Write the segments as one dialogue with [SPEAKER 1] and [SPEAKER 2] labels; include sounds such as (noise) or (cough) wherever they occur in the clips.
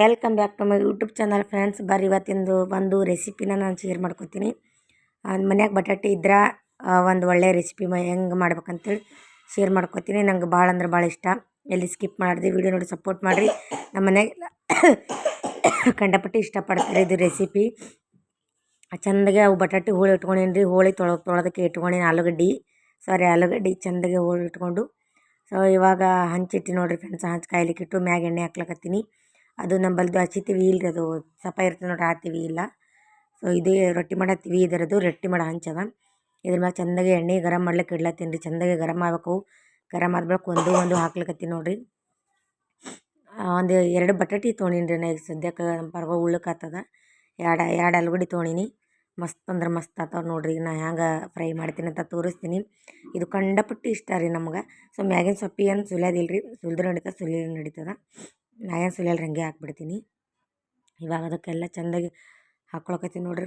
[SPEAKER 1] Welcome back to my YouTube channel friends ಬರ್ರಿ, ಇವತ್ತಿಂದು ಒಂದು ರೆಸಿಪಿನ ನಾನು ಶೇರ್ ಮಾಡ್ಕೊತೀನಿ. ಮನ್ಯಾಗ ಬಟಾಟೆ ಇದ್ರೆ ಒಂದು ಒಳ್ಳೆಯ ರೆಸಿಪಿ ಮ, ಹೆಂಗೆ ಮಾಡ್ಬೇಕಂತೇಳಿ ಶೇರ್ ಮಾಡ್ಕೊತೀನಿ. ನಂಗೆ ಭಾಳ ಅಂದ್ರೆ ಭಾಳ ಇಷ್ಟ. ಎಲ್ಲಿ ಸ್ಕಿಪ್ ಮಾಡಿದೆ ವೀಡಿಯೋ ನೋಡಿ ಸಪೋರ್ಟ್ ಮಾಡಿರಿ. ನಮ್ಮ ಮನೆಗೆ ಕಂಡಪಟ್ಟು (coughs) ಇಷ್ಟಪಡ್ತಾರೆ ಇದು ರೆಸಿಪಿ ಚೆಂದಾಗೆ ಅವು ಬಟಾಟೆ ಹೋಳಿ ಇಟ್ಕೊಂಡೀನಿ ರೀ ಹೋಳಿ ತೊಳ, ತೊಳೋದಕ್ಕೆ ಇಟ್ಕೊಂಡೀನಿ ಆಲೂಗಡ್ಡೆ. ಸಾರಿ ಆಲೂಗಡ್ಡೆ ಚೆಂದಾಗೆ ಹೋಳಿ ಇಟ್ಕೊಂಡು. ಸೊ ಇವಾಗ ಹಂಚಿಟ್ಟು ನೋಡಿರಿ ಫ್ರೆಂಡ್ಸ್ ಹಂಚು ಕಾಯ್ಲಿಕ್ಕಿಟ್ಟು ಮ್ಯಾಗ ಎಣ್ಣೆ ಹಾಕ್ಲಕತ್ತೀನಿ. ಅದು ನಂಬಲ್ದು ಹಚ್ಚಿತೀವಿ ಇಲ್ರಿ ಅದು ಸಪ ಇರ್ತದೆ ನೋಡ್ರಿ ಆ ಇಲ್ಲ. ಸೊ ಇದು ರೊಟ್ಟಿ ಮಾಡೋ ತಿವಿ ಇದರದು ರೊಟ್ಟಿ ಮಾಡೋ ಹಂಚದ. ಇದ್ರ ಮ್ಯಾಲ ಚಂದಾಗಿ ಎಣ್ಣೆ ಗರಮ್ ಮಾಡ್ಲಿಕ್ಕೆ ಇಡ್ಲತ್ತೀನಿ ರೀ ಚಂದಾಗಿ ಗರಮ್ ಆಗ್ಬೇಕು. ಗರಮ್ ಆದ ಬಳಿಕ ಒಂದು ಒಂದು ಹಾಕ್ಲಿಕ್ಕತ್ತೀನಿ ನೋಡಿರಿ ಒಂದು ಎರಡು ಬಟಾಟಿ ತೊಗೊಂಡೀನಿ ರೀ ನಾ ಈಗ ಸದ್ಯಕ್ಕೆ ನಮ್ಮ ಪರ್ವ ಉಳ್ಳಕ್ಕಾಗ್ತದ ಎರಡು ಎರಡು ಆಲೂಗಡ್ಡೆ ತೊಗೊಂಡೀನಿ ಮಸ್ತ್ ಅಂದ್ರೆ ಮಸ್ತ್ ಆತಾವ ನೋಡಿರಿ, ನಾ ಹ್ಯಾಂಗೆ ಫ್ರೈ ಮಾಡ್ತೀನಿ ಅಂತ ತೋರಿಸ್ತೀನಿ. ಇದು ಕಂಡಪಟ್ಟು ಇಷ್ಟ ರೀ ನಮ್ಗೆ. ಸೊ ಮ್ಯಾಗಿನ ಸೊಪ್ಪಿ ಏನು ಸುಲಿಯೋದಿಲ್ಲ ರೀ ಸುಲಿದ್ರೆ ನಡೀತದೆ ಸುಲಿಯೋದು ನಡೀತದೆ. ನಾ ಏನು ರಂಗೆ ಹಾಕ್ಬಿಡ್ತೀನಿ. ಇವಾಗ ಅದಕ್ಕೆಲ್ಲ ಚೆಂದಾಗಿ ಹಾಕ್ಕೊಳಕತ್ತೀನಿ ನೋಡಿರಿ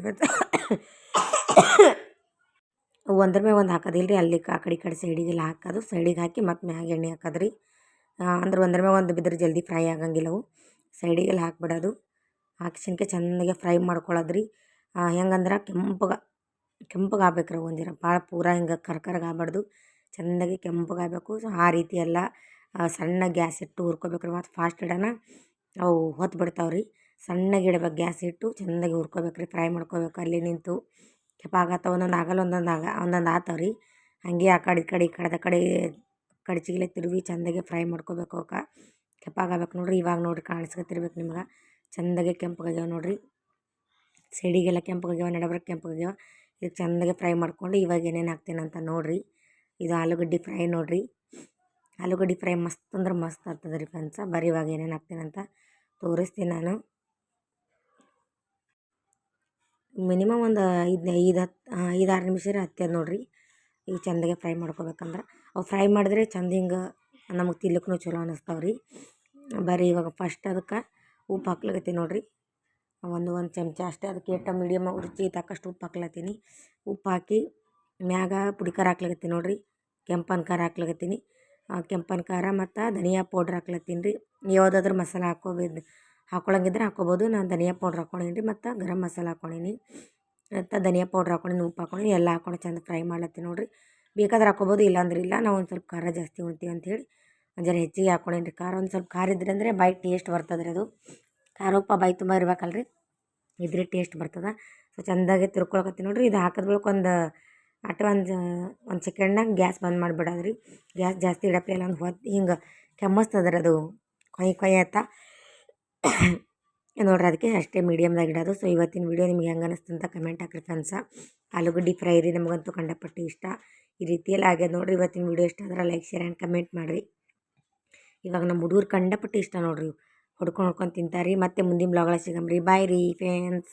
[SPEAKER 1] ಒಂದ್ರ ಮೇಲೆ ಒಂದು ಹಾಕೋದಿಲ್ಲ ರೀ ಅಲ್ಲಿ ಆ ಕಡೆ ಈ ಕಡೆ ಸೈಡಿಗೆಲ್ಲ ಹಾಕೋದು ಸೈಡಿಗೆ ಹಾಕಿ ಮತ್ತು ಮ್ಯಾಗ ಎಣ್ಣೆ ಹಾಕೋದ್ರಿ. ಅಂದ್ರೆ ಒಂದ್ರ ಮೇಲೆ ಒಂದು ಬಿದ್ದರೆ ಜಲ್ದಿ ಫ್ರೈ ಆಗಂಗಿಲ್ಲವು ಸೈಡಿಗೆಲ್ಲ ಹಾಕ್ಬಿಡೋದು. ಹಾಕ್ಸಿನ್ಕೆ ಚೆಂದಾಗೆ ಫ್ರೈ ಮಾಡ್ಕೊಳ್ಳೋದ್ರಿ ಹೆಂಗಂದ್ರೆ ಕೆಂಪಗೆ ಕೆಂಪಗೆ ಆಗ್ಬೇಕ್ರಿ ಒಂದಿರ. ಭಾಳ ಪೂರ ಹಿಂಗೆ ಕರ್ಕರ್ಗೆ ಆಗಬಾರ್ದು. ಚೆಂದಾಗಿ ಕೆಂಪಗೆ ಆಗಬೇಕು. ಆ ರೀತಿ ಎಲ್ಲ ಸಣ್ಣ ಗ್ಯಾಸ್ ಇಟ್ಟು ಹುರ್ಕೋಬೇಕು ರೀ ಮತ್ತು ಫಾಸ್ಟ್ ಇಡೋಣ ಅವು ಹೊತ್ತು ಬಿಡ್ತಾವೆ ರೀ ಸಣ್ಣಗೆ ಇಡ್ಬೇಕು ಗ್ಯಾಸ್ ಇಟ್ಟು ಚೆಂದಾಗಿ ರೀ ಫ್ರೈ ಮಾಡ್ಕೋಬೇಕು, ಅಲ್ಲಿ ನಿಂತು. ಕೆಂಪಾಗತ್ತವ ಒಂದೊಂದು ಆಗಲ್ಲ, ಒಂದೊಂದು ಆಗ, ಒಂದೊಂದು ಆತಾವ ರೀ ಹಂಗೆ ಆ ಕಡೆ ಈ ಕಡೆ, ಈ ಕಡೆದ ಕಡೆ ಕಡಚಿಗಿಲೆ ತಿರುವಿ ಚೆಂದಾಗಿ ಫ್ರೈ ಮಾಡ್ಕೋಬೇಕು ಅವಕ್ಕೆ. ಕೆಂಪಾಗಬೇಕು ನೋಡ್ರಿ, ಇವಾಗ ನೋಡಿರಿ ಕಾಣಿಸ್ಕೊತಿರ್ಬೇಕು ನಿಮ್ಗೆ. ಚೆಂದಾಗೆ ಕೆಂಪಗಾಗ್ಯಾವ ನೋಡಿರಿ. ಸೈಡಿಗೆಲ್ಲ ಕೆಂಪಗಾಗ್ಯಾವ ನಡಬರ್ಕ್ ಕೆಂಪಗಾಗ್ಯಾವ ಇದು ಚೆಂದಾಗೆ ಫ್ರೈ ಮಾಡ್ಕೊಂಡು ಇವಾಗ ಏನೇನು ಹಾಕ್ತೀನಿ ಅಂತ ನೋಡಿರಿ. ಇದು ಆಲೂಗಡ್ಡೆ ಫ್ರೈ ನೋಡಿರಿ. ಆಲೂಗಡ್ಡೆ ಫ್ರೈ ಮಸ್ತ್ ಅಂದ್ರೆ ಮಸ್ತ್ ಆಗ್ತದೆ ರೀ ಫ್ರೆಂಡ್ಸ ಬರೀ ಇವಾಗ ಏನೇನು ಹಾಕ್ತೀನಿ ಅಂತ ತೋರಿಸ್ತೀನಿ ನಾನು. ಮಿನಿಮಮ್ ಒಂದು ಐದು ಐದು ಹತ್ತು ಐದು ಆರು ನಿಮಿಷ ಹತ್ತದ ನೋಡಿರಿ. ಈಗ ಚೆಂದಾಗೆ ಫ್ರೈ ಮಾಡ್ಕೋಬೇಕಂದ್ರೆ. ಅವು ಫ್ರೈ ಮಾಡಿದ್ರೆ ಚೆಂದ ಹಿಂಗೆ ನಮಗೆ ತಿನ್ಲಿಕ್ಕೂ ಚಲೋ ಅನ್ನಿಸ್ತಾವೆ ರೀ ಬರೀ ಇವಾಗ ಫಸ್ಟ್ ಅದಕ್ಕೆ ಉಪ್ಪು ಹಾಕ್ಲಿಕತ್ತೀನಿ ನೋಡಿರಿ. ಒಂದು ಒಂದು ಚಮಚ ಅಷ್ಟೇ. ಅದಕ್ಕೆ ಏಟ ಮೀಡಿಯಮ್ ರುಚಿ ತಕ್ಕಷ್ಟು ಉಪ್ಪು ಹಾಕ್ಲತ್ತೀನಿ. ಉಪ್ಪು ಹಾಕಿ ಮ್ಯಾಗ ಪುಡಿ ಖಾರ ನೋಡಿರಿ. ಕೆಂಪನ ಖಾರ ಹಾಕ್ಲಿಕತ್ತೀನಿ. ಕೆಂಪನ ಖಾರ ಮತ್ತು ಧನಿಯಾ ಪೌಡ್ರ್ ಹಾಕ್ಲತ್ತೀನಿ ರೀ. ಯಾವುದಾದ್ರೂ ಮಸಾಲೆ ಹಾಕ್ಕೋಬೋದು ಹಾಕ್ಕೊಳಂಗಿದ್ರೆ ಹಾಕ್ಕೋಬೋದು ನಾನು ಧನಿಯಾ ಪೌಡ್ರ್ ಹಾಕ್ಕೊಂಡೀನಿ ರೀ ಮತ್ತು ಗರಂ ಮಸಾಲೆ ಹಾಕ್ಕೊಂಡೀನಿ ಮತ್ತು ಧನಿಯಾ ಪೌಡ್ರ್ ಹಾಕ್ಕೊಂಡೀನಿ ಉಪ್ಪು ಹಾಕ್ಕೊಂಡೀನಿ ಎಲ್ಲ ಹಾಕೊಂಡು ಚಂದ ಫ್ರೈ ಮಾಡ್ಲತ್ತೀನಿ ನೋಡಿರಿ. ಬೇಕಾದ್ರೆ ಹಾಕ್ಕೋಬೋದು ಇಲ್ಲಾಂದ್ರೆ ಇಲ್ಲ, ನಾವು ಒಂದು ಸ್ವಲ್ಪ ಖಾರ ಜಾಸ್ತಿ ಉಣ್ತೀವಿ ಅಂಥೇಳಿ ಜರ ಹೆಚ್ಚಿಗೆ ಹಾಕ್ಕೊಂಡೀನಿ ರೀ. ಖಾರ ಒಂದು ಸ್ವಲ್ಪ ಖಾರ ಇದ್ರೆ ಅಂದರೆ ಬಾಯಿ ಟೇಸ್ಟ್ ಬರ್ತದೆ ರೀ ಅದು. ಖಾರ ಉಪ್ಪ ಬಾಯಿ ತುಂಬ ಇರ್ಬೇಕಲ್ರಿ. ಇದ್ರೆ ಟೇಸ್ಟ್ ಬರ್ತದೆ. ಸೊ ಚೆಂದಾಗಿ ತಿರ್ಕೊಳಕತ್ತೀನಿ ನೋಡಿರಿ. ಇದು ಹಾಕಿದ ಬಳಿಕ ಒಂದು ಅಟ ಒಂದು ಒಂದು ಸೆಕೆಂಡ್ನಾಗ ಗ್ಯಾಸ್ ಬಂದ್ ಮಾಡಿಬಿಡೋದು ರೀ ಗ್ಯಾಸ್ ಜಾಸ್ತಿ ಇಡಪ್ಲೆ ಇಲ್ಲ ಒಂದು ಹೊತ್ತು ಹಿಂಗೆ ಕೆಮ್ಮಸ್ತದ್ರಿ ಅದು. ಕೊಯ್ ಕೊಯ್ ಆಯ್ತ? (coughs) ನೋಡ್ರಿ ಅದಕ್ಕೆ ಅಷ್ಟೇ ಮೀಡಿಯಮ್ದಾಗ ಇಡೋದು. ಸೊ ಇವತ್ತಿನ ವೀಡಿಯೋ ನಿಮ್ಗೆ ಹೆಂಗೆ ಅನಿಸ್ತು ಅಂತ ಕಮೆಂಟ್ ಹಾಕ್ರಿ ಫ್ರೆಂಡ್ಸ ಆಲೂಗಡ್ಡಿ ಫ್ರೈ ರೀ ನಮಗಂತೂ ಕಂಡಪಟ್ಟು ಇಷ್ಟ. ಈ ರೀತಿಯಲ್ಲಿ ಆಗ್ಯದ ನೋಡಿರಿ ಇವತ್ತಿನ ವೀಡಿಯೋ ಇಷ್ಟ ಆದ್ರೆ ಲೈಕ್ ಶೇರ್ ಆ್ಯಂಡ್ ಕಮೆಂಟ್ ಮಾಡಿರಿ. ಇವಾಗ ನಮ್ಮ ಹುಡುಗರು ಕಂಡಪಟ್ಟು ಇಷ್ಟ ನೋಡ್ರಿ. ಹೊಡ್ಕೊಂಡು ಹೊಡ್ಕೊಂಡು ತಿಂತಾರೆ. ರೀ ಮತ್ತೆ ಮುಂದಿನ ಬ್ಲಾಗಳ ಸಿಗಮ್ರಿ. ಬಾಯ್ ರೀ ಫ್ರೆಂಡ್ಸ್